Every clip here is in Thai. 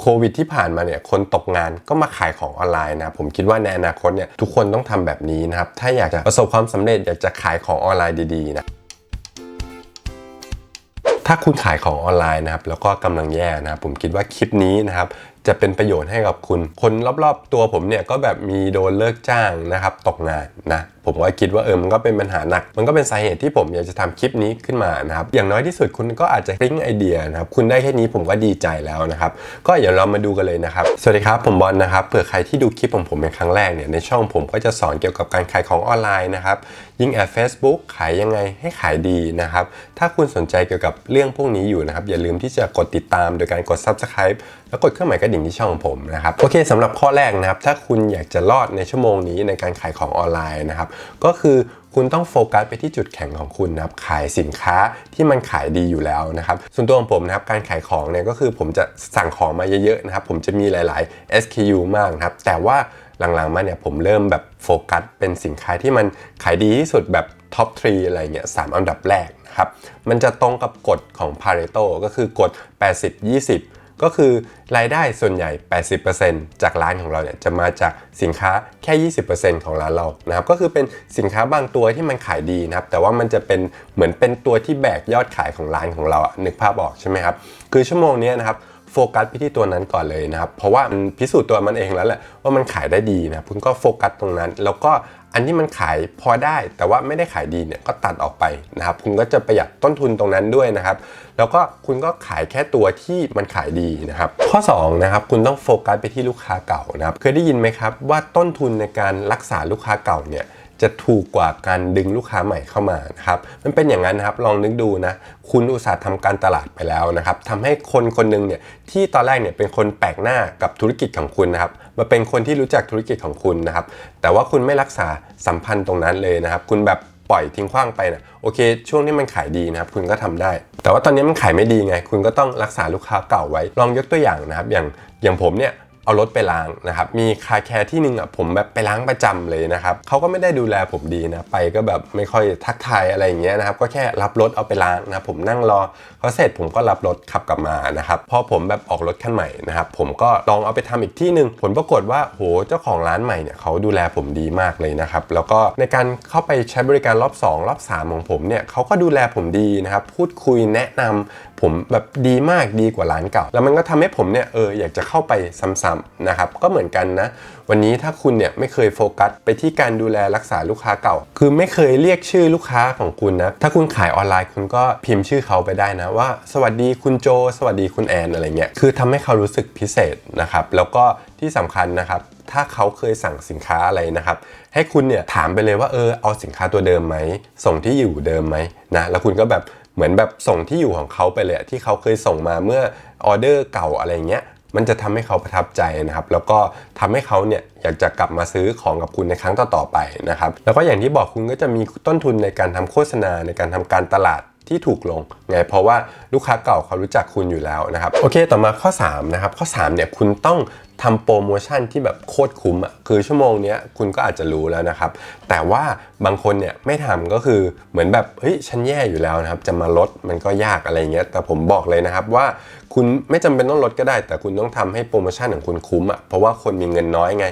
โควิดที่ผ่านมาเนี่ยคนตกงานก็มาขายของออนไลน์นะผมคิดว่าในอนาคตเนี่ยทุกคนต้องทำแบบนี้นะครับ ถ้าอยากจะประสบความสำเร็จอยากจะขายของออนไลน์ดีๆนะถ้าคุณขายของออนไลน์นะครับแล้วก็กำลังแย่นะครับผมคิดว่าคลิปนี้นะครับ จะเป็นประโยชน์ให้กับคุณ คนรอบๆตัวผมเนี่ยก็แบบมีโดนเลิกจ้างนะครับตกงานนะผมก็คิดว่าเออมันก็เป็นปัญหาหนัก มันก็เป็นสาเหตุที่ผมอยากจะทำคลิปนี้ขึ้นมานะครับอย่างน้อยที่สุดคุณก็อาจจะกริ้งไอเดียนะครับคุณได้แค่นี้ผมก็ดีใจแล้วนะครับก็เดี๋ยวเรามาดูกันเลยนะครับสวัสดีครับผมบอลนะครับเผื่อใครที่ดูคลิปของผมเป็นครั้งแรกเนี่ยในช่องผมก็จะสอนเกี่ยวกับการขายของออนไลน์นะครับยิ่งแอด Facebook ขายยังไงให้ขายดีนะครับถ้าคุณสนใจเกี่ยวกับเรื่องพวกนี้อยู่นะครับอย่าลืมที่จะกดติดตามโดยการกด Subscribe แล้วกดเครื่องหมายกระดิ่งที่ช่องผมนะครับโอเคสำหรับข้อแรกนะครับถ้าคุณอยากจะรอดในชั่วโมงนี้ในการขายของออนไลน์นะครับก็คือคุณต้องโฟกัสไปที่จุดแข็งของคุณนะครับขายสินค้าที่มันขายดีอยู่แล้วนะครับส่วนตัวของผมนะครับการขายของเนี่ยก็คือผมจะสั่งของมาเยอะๆนะครับผมจะมีหลาย ๆ SKU มากนะครับแต่ว่าหลังๆมาเนี่ยผมเริ่มแบบโฟกัสเป็นสินค้าที่มันขายดีที่สุดแบบท็อปทรีอะไรเงี้ยสอันดับแรกนะครับมันจะตรงกับกฎของ Pareto ก็คือกฎ 80-20 ก็คือรายได้ส่วนใหญ่ 80%จากร้านของเราเนี่ยจะมาจากสินค้าแค่ 20%ของร้านเรานะครับก็คือเป็นสินค้าบางตัวที่มันขายดีนะครับแต่ว่ามันจะเป็นเหมือนเป็นตัวที่แบกยอดขายของร้านของเราอะนึกภาพออกใช่ไหมครับคือชั่วโมงนี้นะครับ โฟกัสไปที่ตัวนั้นก่อนเลยนะครับ เพราะว่ามันพิสูจน์ตัวมันเองแล้วแหละว่ามันขายได้ดีนะคุณก็โฟกัสตรงนั้น แล้วก็อันที่มันขายพอได้ แต่ว่าไม่ได้ขายดีเนี่ยก็ตัดออกไปนะครับ คุณก็จะประหยัดต้นทุนตรงนั้นด้วยนะครับ แล้วก็คุณก็ขายแค่ตัวที่มันขายดีนะครับ ข้อ2นะครับคุณต้องโฟกัสไปที่ลูกค้าเก่านะครับเคยได้ยินไหมครับว่าต้นทุนในการรักษาลูกค้าเก่าเนี่ย จะถูกกว่าการดึงลูกค้าใหม่เข้ามานะครับมันเป็นอย่างนั้นนะครับลองนึกดูนะคุณอุตสาห์ทำการตลาดไปแล้วนะครับทำให้คนคนหนึ่งเนี่ยที่ตอนแรกเนี่ยเป็นคนแปลกหน้ากับธุรกิจของคุณนะครับมาเป็นคนที่รู้จักธุรกิจของคุณนะครับแต่ว่าคุณไม่รักษาสัมพันธ์ตรงนั้นเลยนะครับ คุณแบบปล่อยทิ้งขว้างไปนะโอเค ช่วงนี้มันขายดีนะครับ คุณก็ทำได้ แต่ว่าตอนนี้มันขายไม่ดีไง คุณก็ต้องรักษาลูกค้าเก่าไว้ ลองยกตัวอย่างนะครับ อย่างอย่างผมเนี่ย เอารถไปล้างนะครับ มีคาแคร์ที่หนึ่งอะผมแบบไปล้างประจำเลยนะครับเขาก็ไม่ได้ดูแลผมดีนะ ไปก็แบบไม่ค่อยทักทายอะไรอย่างเงี้ยนะครับ ก็แค่รับรถเอาไปล้างนะผมนั่งรอเขาเสร็จผมก็รับรถขับกลับมานะครับ พอผมแบบออกรถคันใหม่นะครับ ผมก็ลองเอาไปทำอีกที่หนึ่งผลปรากฏว่าโหเจ้าของร้านใหม่เนี่ยเขาดูแลผมดีมากเลยนะครับ แล้วก็ในการเข้าไปใช้บริการรอบ 2 รอบ 3 ของผมเนี่ยเขาก็ดูแลผมดีนะครับ พูดคุยแนะนำ ผมแบบดีมากดีกว่าร้านเก่า แล้วมันก็ทำให้ผมเนี่ยเอออยากจะเข้าไปซ้ำๆนะครับก็เหมือนกันนะ วันนี้ถ้าคุณเนี่ยไม่เคยโฟกัสไปที่การดูแลรักษาลูกค้าเก่า คือไม่เคยเรียกชื่อลูกค้าของคุณนะถ้าคุณขายออนไลน์คุณก็พิมพ์ชื่อเขาไปได้นะว่า สวัสดีคุณโจ สวัสดีคุณแอนอะไรเงี้ยคือทำให้เขารู้สึกพิเศษนะครับแล้วก็ที่สำคัญนะครับถ้าเขาเคยสั่งสินค้าอะไรนะครับ ให้คุณเนี่ยถามไปเลยว่าเออเอาสินค้าตัวเดิมไหมส่งที่อยู่เดิมไหมนะแล้วคุณก็แบบ เหมือนแบบส่งที่อยู่ของเขาไปเลยที่เขาเคยส่งมาเมื่อออเดอร์เก่าอะไรเงี้ยมันจะทำให้เขาประทับใจนะครับ แล้วก็ทำให้เขาเนี่ยอยากจะกลับมาซื้อของกับคุณในครั้งต่อๆไปนะครับ แล้วก็อย่างที่บอกคุณก็จะมีต้นทุนในการทำโฆษณาในการทำการตลาดที่ถูกลงไงเพราะว่าลูกค้าเก่าเขารู้จักคุณอยู่แล้วนะครับ โอเค ต่อมาข้อ 3 นะครับ ข้อ3เนี่ยคุณต้อง ทำโปรโมชั่นที่แบบโคตรคุ้มอะคือชั่วโมงนี้คุณก็อาจจะรู้แล้วนะครับ แต่ว่าบางคนเนี่ยไม่ทำก็คือเหมือนแบบเฮ้ยฉันแย่อยู่แล้วนะครับ จะมาลดมันก็ยากอะไรเงี้ยแต่ผมบอกเลยนะครับว่าคุณไม่จำเป็นต้องลดก็ได้ แต่คุณต้องทำให้โปรโมชั่นของคุณคุ้มอะเพราะว่าคนมีเงินน้อยไง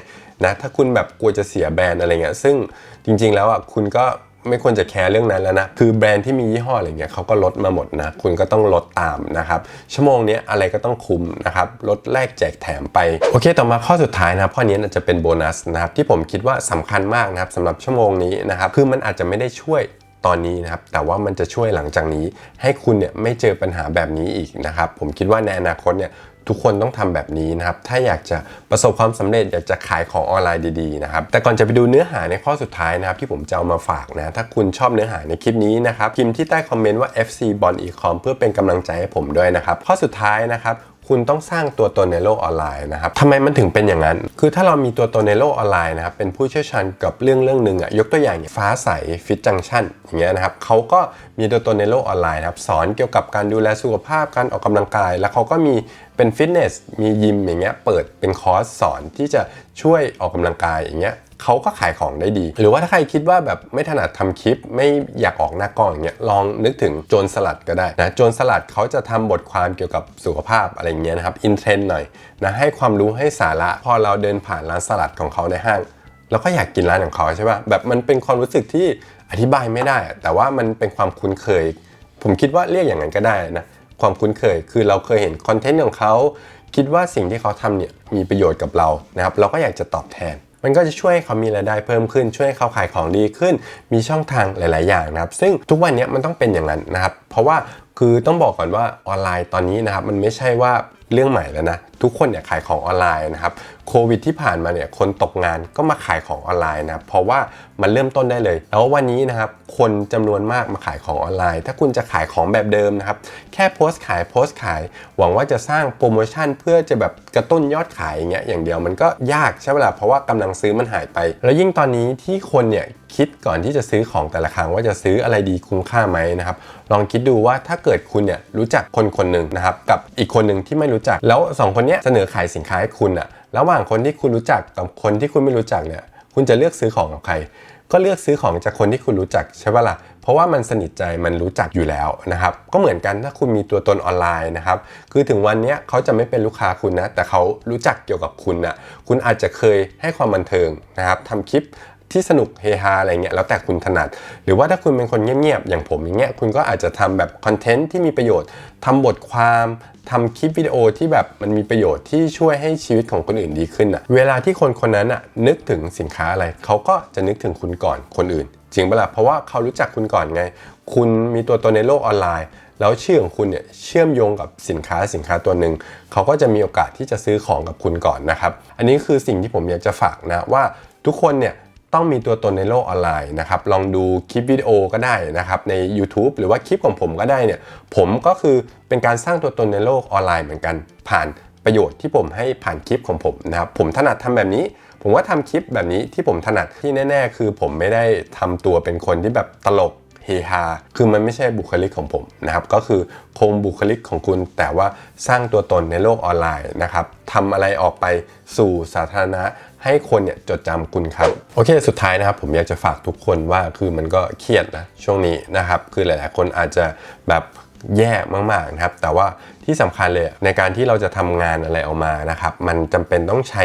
นะถ้าคุณแบบกลัวจะเสียแบรนด์อะไรเงี้ยซึ่งจริงๆแล้วอะคุณก็ ไม่ควรจะแคร์เรื่องนั้นแล้วนะ คือแบรนด์ที่มียี่ห้ออะไรเงี้ยเขาก็ลดมาหมดนะ คุณก็ต้องลดตามนะครับ ชั่วโมงนี้อะไรก็ต้องคุมนะครับ ลดแลกแจกแถมไป โอเค ต่อมาข้อสุดท้ายนะครับ ข้อนี้จะเป็นโบนัสนะครับที่ผมคิดว่าสำคัญมากนะครับสำหรับชั่วโมงนี้นะครับ คือมันอาจจะไม่ได้ช่วย ตอนนี้นะครับ แต่ว่ามันจะช่วยหลังจากนี้ ให้คุณเนี่ยไม่เจอปัญหาแบบนี้อีกนะครับ ผมคิดว่าในอนาคตเนี่ยทุกคนต้องทำแบบนี้นะครับ ถ้าอยากจะประสบความสำเร็จอยากจะขายของออนไลน์ดีๆนะครับ แต่ก่อนจะไปดูเนื้อหาในข้อสุดท้ายนะครับที่ผมจะเอามาฝากนะ ถ้าคุณชอบเนื้อหาในคลิปนี้นะครับ พิมพ์ที่ใต้คอมเมนต์ว่า FC b o n Ecom เพื่อเป็นกำลังใจให้ผมด้วยนะครับ ข้อสุดท้ายนะครับ คุณต้องสร้างตัวตนในโลกออนไลน์นะครับทำไมมันถึงเป็นอย่างนั้น คือถ้าเรามีตัวตนในโลกออนไลน์นะครับ เป็นผู้เชี่ยวชาญกับเรื่องเรื่องหนึ่งอะยกตัวอย่างฟ้าใสฟิตจังชั่นอย่างเงี้ยนะครับเขาก็มีตัวตนในโลกออนไลน์นะครับ สอนเกี่ยวกับการดูแลสุขภาพ การออกกำลังกาย แล้วเขาก็มีเป็นฟิตเนส มียิมอย่างเงี้ย เปิดเป็นคอร์สสอนที่จะช่วยออกกำลังกายอย่างเงี้ย เขาก็ขายของได้ดี หรือว่าถ้าใครคิดว่าแบบไม่ถนัดทำคลิปไม่อยากออกหน้ากล้องอย่างเงี้ยลองนึกถึงโจรสลัดก็ได้นะโจรสลัดเขาจะทำบทความเกี่ยวกับสุขภาพอะไรเงี้ยนะครับอินเทรนด์หน่อยนะให้ความรู้ให้สาระ พอเราเดินผ่านร้านสลัดของเขาในห้างเราก็อยากกินร้านของเขาใช่ป่ะแบบมันเป็นความรู้สึกที่อธิบายไม่ได้ แต่ว่ามันเป็นความคุ้นเคย ผมคิดว่าเรียกอย่างนั้นก็ได้นะความคุ้นเคยคือเราเคยเห็นคอนเทนต์ของเขาคิดว่าสิ่งที่เขาทำเนี่ยมีประโยชน์กับเรานะครับเราก็อยากจะตอบแทน มันก็จะช่วยให้เขามีรายได้เพิ่มขึ้น ช่วยให้เขาขายของดีขึ้น มีช่องทางหลาย ๆ อย่างนะครับ ซึ่งทุกวันนี้มันต้องเป็นอย่างนั้นนะครับ เพราะว่าคือต้องบอกก่อนว่าออนไลน์ตอนนี้นะครับ มันไม่ใช่ว่าเรื่องใหม่แล้วนะ ทุกคนเนี่ยขายของออนไลน์นะครับ โควิดที่ผ่านมาเนี่ยคนตกงานก็มาขายของออนไลน์นะเพราะว่ามันเริ่มต้นได้เลย แล้ววันนี้นะครับคนจำนวนมากมาขายของออนไลน์ ถ้าคุณจะขายของแบบเดิมนะครับแค่โพสต์ขายโพสต์ขาย หวังว่าจะสร้างโปรโมชั่นเพื่อจะแบบกระตุ้นยอดขายอย่างเงี้ยอย่างเดียวมันก็ยากใช่ไหมล่ะเพราะว่ากำลังซื้อมันหายไป แล้วยิ่งตอนนี้ที่คนเนี่ยคิดก่อนที่จะซื้อของแต่ละครั้งว่าจะซื้ออะไรดีคุ้มค่าไหมนะครับลองคิดดูว่าถ้าเกิดคุณเนี่ยรู้จักคนคนหนึ่งนะครับกับอีกคนหนึ่งที่ไม่รู้จักแล้วสองคนเนี้ยเสนอขายสินค้าให้คุณอะ ระหว่างคนที่คุณรู้จักกับคนที่คุณไม่รู้จักเนี่ย คุณจะเลือกซื้อของกับใคร ก็เลือกซื้อของจากคนที่คุณรู้จักใช่ปะล่ะ เพราะว่ามันสนิทใจมันรู้จักอยู่แล้วนะครับ ก็เหมือนกันถ้าคุณมีตัวตนออนไลน์นะครับ คือถึงวันนี้เขาจะไม่เป็นลูกค้าคุณนะ แต่เขารู้จักเกี่ยวกับคุณนะคุณอาจจะเคยให้ความบันเทิงนะครับทำคลิป ที่สนุกเฮฮาอะไรเงี้ยแล้วแต่คุณถนัด หรือว่าถ้าคุณเป็นคนเงียบๆอย่างผมอย่างเงี้ยคุณก็อาจจะทำแบบคอนเทนต์ที่มีประโยชน์ทำบทความทำคลิปวิดีโอที่แบบมันมีประโยชน์ที่ช่วยให้ชีวิตของคนอื่นดีขึ้นอะเวลาที่คนคนนั้นอะนึกถึงสินค้าอะไรเขาก็จะนึกถึงคุณก่อนคนอื่น จริงปะล่ะเพราะว่าเขารู้จักคุณก่อนไง คุณมีตัวตนในโลกออนไลน์ แล้วชื่อของคุณเนี่ยเชื่อมโยงกับสินค้าสินค้าตัวหนึ่งเขาก็จะมีโอกาสที่จะซื้อของกับคุณก่อนนะครับ อันนี้คือสิ่งที่ผมอยากจะฝากนะว่าทุกคนเนี่ย ต้องมีตัวตนในโลกออนไลน์นะครับ ลองดูคลิปวิดีโอก็ได้นะครับ ใน YouTube หรือว่าคลิปของผมก็ได้เนี่ย ผมก็คือเป็นการสร้างตัวตนในโลกออนไลน์เหมือนกัน ผ่านประโยชน์ที่ผมให้ผ่านคลิปของผมนะครับ ผมถนัดทำแบบนี้ ผมว่าทำคลิปแบบนี้ที่ผมถนัดที่แน่ ๆ คือผมไม่ได้ทำตัวเป็นคนที่แบบตลก เฮฮาคือมันไม่ใช่บุคลิกของผมนะครับก็คือคงบุคลิกของคุณ แต่ว่าสร้างตัวตนในโลกออนไลน์นะครับทำอะไรออกไปสู่สาธารณะให้คนเนี่ยจดจำคุณครับโอเค สุดท้ายนะครับผมอยากจะฝากทุกคนว่าคือมันก็เครียดนะช่วงนี้นะครับคือหลาย ๆ คนอาจจะแบบแย่มาก ๆ นะครับ แต่ว่าที่สำคัญเลยในการที่เราจะทำงานอะไรออกมานะครับ มันจำเป็นต้องใช้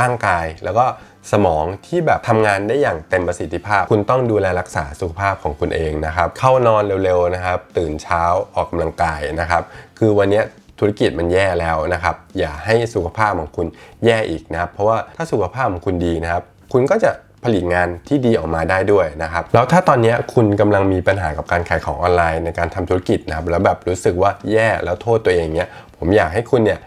ร่างกายแล้วก็ สมองที่แบบทำงานได้อย่างเต็มประสิทธิภาพ คุณต้องดูแลรักษาสุขภาพของคุณเองนะครับ เข้านอนเร็วๆนะครับ ตื่นเช้าออกกำลังกายนะครับ คือวันนี้ธุรกิจมันแย่แล้วนะครับ อย่าให้สุขภาพของคุณแย่อีกนะครับ เพราะว่าถ้าสุขภาพของคุณดีนะครับ คุณก็จะผลิตงานที่ดีออกมาได้ด้วยนะครับ แล้วถ้าตอนนี้คุณกำลังมีปัญหากับการขายของออนไลน์ในการทำธุรกิจนะครับ แล้วแบบรู้สึกว่าแย่แล้วโทษตัวเองเนี้ย ผมอยากให้คุณเนี่ย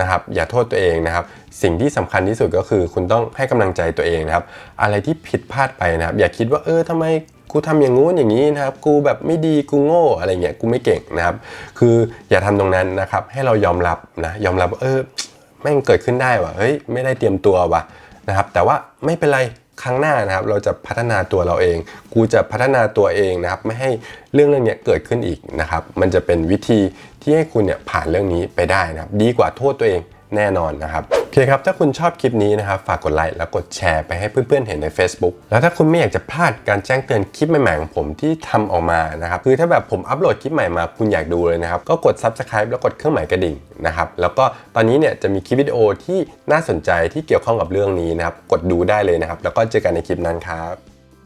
นะครับอย่าโทษตัวเองนะครับ สิ่งที่สำคัญที่สุดก็คือ คุณต้องให้กำลังใจตัวเองนะครับ อะไรที่ผิดพลาดไปนะครับ อย่าคิดว่าเออทำไมกูทำอย่างงู้นอย่างนี้นะครับ กูแบบไม่ดีกูโง่อะไรเงี้ยกูไม่เก่งนะครับ คืออย่าทำตรงนั้นนะครับ ให้เรายอมรับนะยอมรับเออแม่งเกิดขึ้นได้ว่ะเฮ้ยไม่ได้เตรียมตัวว่ะนะครับ แต่ว่าไม่เป็นไร ครั้งหน้านะครับเราจะพัฒนาตัวเราเอง กูจะพัฒนาตัวเองนะครับไม่ให้เรื่องเรื่องนี้เกิดขึ้นอีกนะครับมันจะเป็นวิธีที่ให้คุณเนี่ยผ่านเรื่องนี้ไปได้นะครับดีกว่าโทษตัวเอง แน่นอนนะครับโอเคครับ ถ้าคุณชอบคลิปนี้นะครับฝากกดไลค์แล้วกดแชร์ไปให้เพื่อนๆเห็นใน Facebook แล้วถ้าคุณไม่อยากจะพลาดการแจ้งเตือนคลิปใหม่ๆของผมที่ทำออกมานะครับคือถ้าแบบผมอัปโหลดคลิปใหม่มาคุณอยากดูเลยนะครับก็กด Subscribe แล้วกดเครื่องหมายกระดิ่งนะครับแล้วก็ตอนนี้เนี่ยจะมีคลิปวิดีโอที่น่าสนใจที่เกี่ยวข้องกับเรื่องนี้นะครับกดดูได้เลยนะครับแล้วก็เจอกันในคลิปนั้นครับ